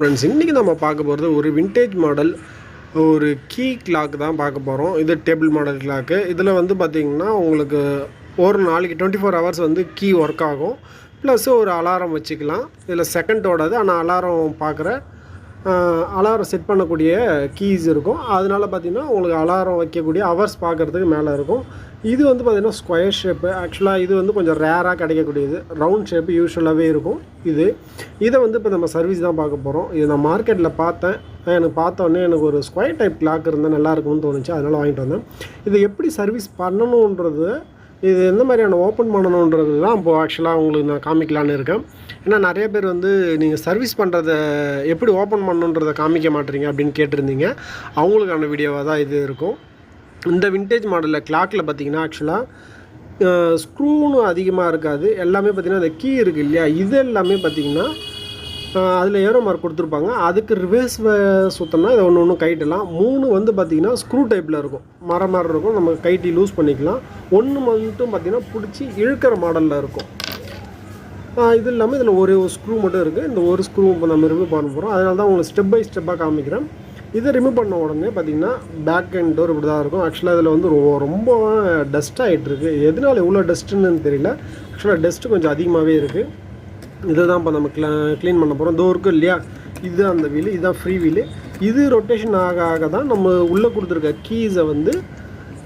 Friends இன்றைக்கி நம்ம பார்க்க போகிறது ஒரு விண்டேஜ் மாடல் ஒரு கீ கிளாக் தான் பார்க்க போகிறோம் இது டேபிள் மாடல் கிளாக்கு இதில் வந்து பார்த்திங்கன்னா உங்களுக்கு ஒரு நாளைக்கு டுவெண்ட்டி ஃபோர் ஹவர்ஸ் வந்து கீ ஒர்க் ஆகும். ப்ளஸ் ஒரு அலாரம் வச்சுக்கலாம். இதில் செகண்டோடது ஆனால் அலாரம் பார்க்குற அலாரம் செட் பண்ணக்கூடிய கீஸ் இருக்கும். அதனால பார்த்திங்கன்னா உங்களுக்கு அலாரம் வைக்கக்கூடிய ஹவர்ஸ் பார்க்குறதுக்கு மேலே இருக்கும். இது வந்து பார்த்திங்கன்னா ஸ்கொயர் ஷேப்பு ஆக்சுவலாக இது வந்து கொஞ்சம் ரேராக கிடைக்கக்கூடியது. ரவுண்ட் ஷேப்பு யூஸ்வலாகவே இருக்கும் இது. இதை வந்து இப்போ நம்ம சர்வீஸ் தான் பார்க்க போகிறோம் இது நான் மார்க்கெட்டில் பார்த்தேன். எனக்கு பார்த்தோன்னே எனக்கு ஒரு ஸ்கொயர் டைப் கிளாக் இருந்தால் நல்லா இருக்கும்னு தோணுச்சு. அதனால் வாங்கிட்டு வந்தேன். இதை எப்படி சர்வீஸ் பண்ணணுன்றது இது எந்த மாதிரியான ஓப்பன் பண்ணணுன்றது தான் இப்போது ஆக்சுவலாக உங்களுக்கு நான் காமிக்கலான்னு இருக்கேன். ஏன்னா நிறைய பேர் வந்து நீங்கள் சர்வீஸ் பண்ணுறத எப்படி ஓப்பன் பண்ணணுன்றதை காமிக்க மாட்டீங்க அப்படின்னு கேட்டிருந்தீங்க. அவங்களுக்கான வீடியோவாக தான் இது இருக்கும். இந்த விண்டேஜ் மாடலில் கிளாக்கில் பார்த்தீங்கன்னா ஆக்சுவலாக ஸ்க்ரூனும் அதிகமாக இருக்காது. எல்லாமே பார்த்திங்கன்னா அந்த கீ இருக்குது இல்லையா? இது எல்லாமே பார்த்திங்கன்னா அதில் ஏரோ மார்க் கொடுத்துருப்பாங்க. அதுக்கு ரிவர்ஸ் சுத்தம்னா இதை ஒன்று ஒன்று கைட்டலாம். மூணு வந்து பார்த்திங்கன்னா ஸ்க்ரூ டைப்பில் இருக்கும். மரம் மாதிரி இருக்கும். நம்ம கைட்டி லூஸ் பண்ணிக்கலாம். ஒன்று மட்டும் பார்த்திங்கன்னா பிடிச்சி இழுக்கிற மாடலில் இருக்கும். இது இல்லாமல் இதில் ஒரே ஒரு ஸ்க்ரூ மட்டும் இருக்குது இந்த ஒரு ஸ்க்ரூ இப்போ நம்ம ரிமூவ் பண்ண போகிறோம் அதனால தான் உங்களுக்கு ஸ்டெப் பை ஸ்டெப்பாக காமிக்கிறேன். இதை ரிமூவ் பண்ண உடனே பார்த்திங்கன்னா பேக் அண்ட் டோர் இப்படி தான் இருக்கும் ஆக்சுவலாக இதில் வந்து ரொம்ப டஸ்ட் ஆகிட்டு இருக்குது எதனால எவ்வளோ டஸ்ட்டுன்னு தெரியல. ஆக்சுவலாக டஸ்ட்டு கொஞ்சம் அதிகமாகவே இருக்குது இதை தான் இப்போ நம்ம க்ளீன் பண்ண போகிறோம் இதோ இருக்கு இல்லையா? இது அந்த வீலு இதுதான் ஃப்ரீ வீலு இது ரொட்டேஷன் ஆக ஆக தான் நம்ம உள்ளே கொடுத்துருக்க கீஸை வந்து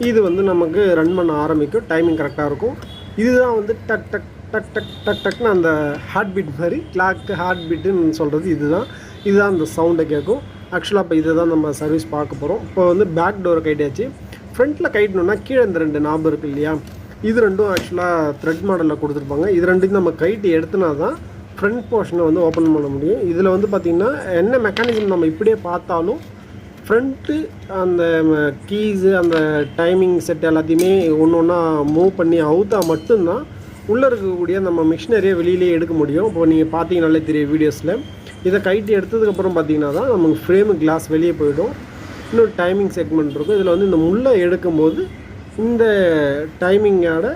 இது வந்து நமக்கு ரன் பண்ண ஆரம்பிக்கும். டைமிங் கரெக்டாக இருக்கும். இதுதான் வந்து டக் டக் டக் டக் டக் டக்னு அந்த ஹார்ட் பீட் மாதிரி கிளாக்கு ஹார்ட் பீட்டுன்னு சொல்கிறது இதுதான். இதுதான் அந்த சவுண்டை கேட்கும். ஆக்சுவலாக இப்போ இதை தான் நம்ம சர்வீஸ் பார்க்க போகிறோம் இப்போ வந்து பேக் டோரை கைட்டாச்சு ஃப்ரண்ட்டில் கைட்டணுன்னா கீழே இந்த ரெண்டு நாபு இருக்குது இல்லையா? இது ரெண்டும் ஆக்சுவலாக த்ரெட் மாடலில் கொடுத்துருப்பாங்க. இது ரெண்டையும் நம்ம கைட்டு எடுத்துனா தான் ஃப்ரண்ட் போர்ஷனை வந்து ஓப்பன் பண்ண முடியும். இதில் வந்து பார்த்திங்கன்னா என்ன மெக்கானிசம் நம்ம இப்படியே பார்த்தாலும் ஃப்ரண்ட்டு அந்த கீஸு அந்த டைமிங் செட் எல்லாத்தையுமே ஒன்று ஒன்றா மூவ் பண்ணி அவுத்தா மட்டும்தான் உள்ளே இருக்கக்கூடிய நம்ம மிஷினரியை வெளியிலேயே எடுக்க முடியும். இப்போ நீங்கள் பார்த்தீங்கனாலே தெரியும் வீடியோஸில் இதை கைட்டி எடுத்ததுக்கப்புறம் பார்த்தீங்கன்னா தான் நமக்கு ஃப்ரேமு கிளாஸ் வெளியே போயிடும். இன்னொரு டைமிங் செக்மெண்ட் இருக்கும். இதில் வந்து இந்த முள்ளை எடுக்கும்போது இந்த டைமிங்கோட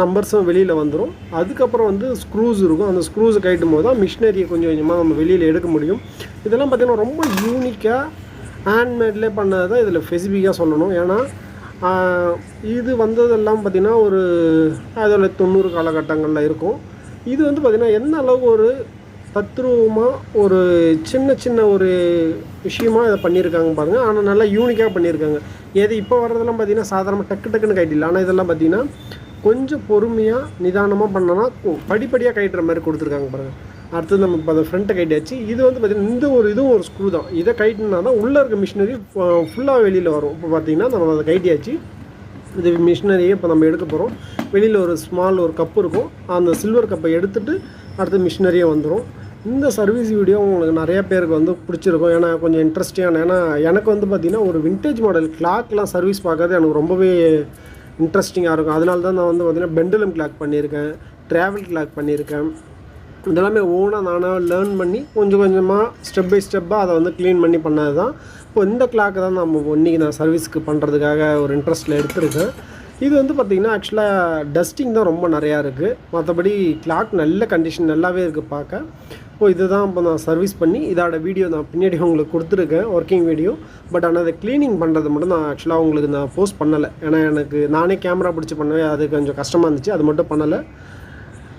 நம்பர்ஸும் வெளியில் வந்துடும் அதுக்கப்புறம் வந்து ஸ்க்ரூஸ் இருக்கும். அந்த ஸ்க்ரூஸை கட்டும் போது தான் மிஷினரியை கொஞ்சம் கொஞ்சமாக நம்ம வெளியில் எடுக்க முடியும். இதெல்லாம் பார்த்திங்கன்னா ரொம்ப யூனிக்காக ஹேண்ட்மேட்லேயே பண்ணது தான் இதில் ஸ்பெசிஃபிக்காக சொல்லணும். ஏன்னா இது வந்ததெல்லாம் பார்த்திங்கன்னா ஒரு அதில் தொண்ணூறு காலகட்டங்களில் இருக்கும். இது வந்து பார்த்திங்கன்னா எந்த அளவுக்கு ஒரு தத்ரூபமாக ஒரு சின்ன சின்ன ஒரு விஷயமா இதை பண்ணியிருக்காங்க பாருங்கள் ஆனால் நல்லா யூனிக்காக பண்ணியிருக்காங்க. எது இப்போ வர்றதெல்லாம் பார்த்தீங்கன்னா சாதாரணமாக டக்கு டக்குன்னு கைட்டில் ஆனால் இதெல்லாம் பார்த்தீங்கன்னா கொஞ்சம் பொறுமையாக நிதானமாக பண்ணோன்னா படிப்படியாக கைட்டுற மாதிரி கொடுத்துருக்காங்க பாருங்கள் அடுத்தது நம்ம இப்போ அதை ஃப்ரண்ட்டை கைட்டாச்சு இது வந்து பார்த்திங்கன்னா இந்த ஒரு இதுவும் ஒரு ஸ்க்ரூ தான். இதை கைட்டினா தான் உள்ளே இருக்க மிஷினரி ஃபுல்லாக வெளியில் வரும். இப்போ பார்த்தீங்கன்னா நம்ம அதை கைட்டியாச்சு. இது மிஷினரியே இப்போ நம்ம எடுக்க போகிறோம் வெளியில் ஒரு ஸ்மால் ஒரு கப்பு இருக்கும். அந்த சில்வர் கப்பை எடுத்துகிட்டு அடுத்து மிஷினரியே வந்துடும் இந்த சர்வீஸ் வீடியோ உங்களுக்கு நிறைய பேருக்கு வந்து பிடிச்சிருக்கும். ஏன்னா கொஞ்சம் இன்ட்ரெஸ்டிங்கான ஏன்னா எனக்கு வந்து பார்த்திங்கன்னா ஒரு விண்டேஜ் மாடல் கிளாக்லாம் சர்வீஸ் பார்க்கறது எனக்கு ரொம்பவே இன்ட்ரெஸ்டிங்காக இருக்கும். அதனால தான் நான் வந்து பார்த்திங்கன்னா பெண்டலம் கிளாக் பண்ணியிருக்கேன் ட்ராவல் கிளாக் பண்ணியிருக்கேன். இதெல்லாமே ஓனாக நானாக லேர்ன் பண்ணி கொஞ்சம் கொஞ்சமாக ஸ்டெப் பை ஸ்டெப்பாக அதை வந்து க்ளீன் பண்ணி பண்ணது தான் இப்போ இந்த கிளாக்கு தான் நம்ம இன்றைக்கி நான் சர்வீஸ்க்கு பண்ணுறதுக்காக ஒரு இன்ட்ரெஸ்ட்டில் எடுத்திருக்கேன். இது வந்து பார்த்திங்கன்னா ஆக்சுவலாக டஸ்டிங் தான் ரொம்ப நிறையா இருக்குது மற்றபடி கிளாக் நல்ல கண்டிஷன் நல்லாவே இருக்குது பார்க்க. இப்போ இதுதான் இப்போ நான் சர்வீஸ் பண்ணி இதோட வீடியோ நான் பின்னாடி உங்களுக்கு கொடுத்துருக்கேன் ஒர்க்கிங் வீடியோ பட் ஆனால் அதை க்ளீனிங் பண்ணுறது மட்டும் நான் ஆக்சுவலாக உங்களுக்கு நான் போஸ்ட் பண்ணலை. ஏன்னா எனக்கு நானே கேமரா பிடிச்சி பண்ணவே அது கொஞ்சம் கஷ்டமாக இருந்துச்சு. அது மட்டும் பண்ணலை.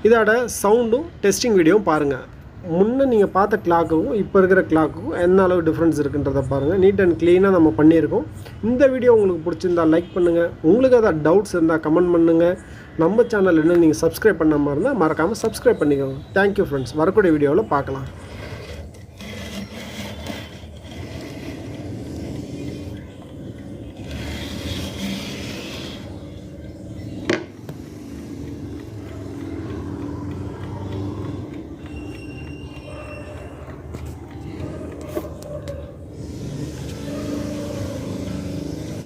இதோட சவுண்டும் டெஸ்டிங் வீடியோவும் பாருங்கள் முன்னே நீங்கள் பார்த்த கிளாக்குக்கும் இப்போ இருக்கிற கிளாக்குக்கும் என்ன அளவு டிஃப்ரென்ஸ் இருக்குன்றதை பாருங்கள் நீட் அண்ட் க்ளீனாக நம்ம பண்ணியிருக்கோம். இந்த வீடியோ உங்களுக்கு பிடிச்சிருந்தா லைக் பண்ணுங்கள் உங்களுக்கு ஏதாவது டவுட்ஸ் இருந்தால் கமெண்ட் பண்ணுங்கள் நம்ம சேனல் இன்னும் நீங்கள் சப்ஸ்கிரைப் பண்ணாமல் இருந்தால் மறக்காமல் சப்ஸ்கிரைப் பண்ணிக்கோங்க. தேங்க்யூ ஃப்ரெண்ட்ஸ் வரக்கூடிய வீடியோவில் பார்க்கலாம்.